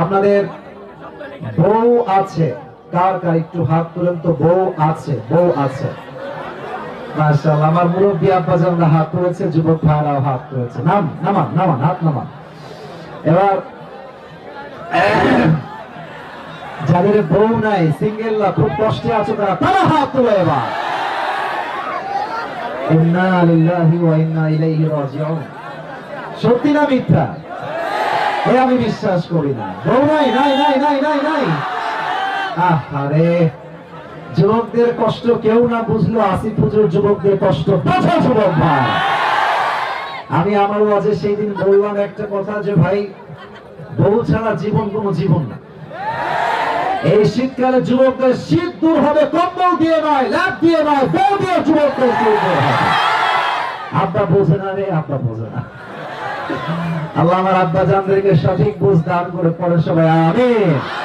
আপনাদের বউ আছে। কার কার? একটু হাত তুলেন তো, বউ আছে বউ আছে। আমার আব্বা হাত তুলেছে, যুবক ভাইরাও হাত তুলেছে। নাম, নামান নামান, হাত নামান। এবার, যাদের বউ নাই সিঙ্গেল না খুব কষ্টে আছো তারা তারা হাত তোলো এবার। ইন্না লিল্লাহি ওয়া ইন্না ইলাইহি রাজিউন। সত্যি না মিথ্যা? এ আমি বিশ্বাস করি না। বউ নাই নাই নাই নাই নাই নাই। আরে যুবকদের কষ্ট কেউ না বুঝলো, আসিফ হুজুর যুবকদের কষ্ট। বোঝা যুবক ভাই। আমি আমার ওয়াজে সেই দিন বললাম একটা কথা যে, ভাই, বউ ছাড়া জীবন কোনো জীবন না। এই শীতকালে যুবকদের শীত দূর হবে, কম্বল দিয়ে নয় ল্যাপ দিয়ে নয়, বউ দিয়ে যুবকদের আব্বা বোঝে না রে, আব্বা বোঝে না। আল্লাহ আমার আব্বা জানদেরকে সঠিক বুঝ দান করে পড়ে সবাই আমিন।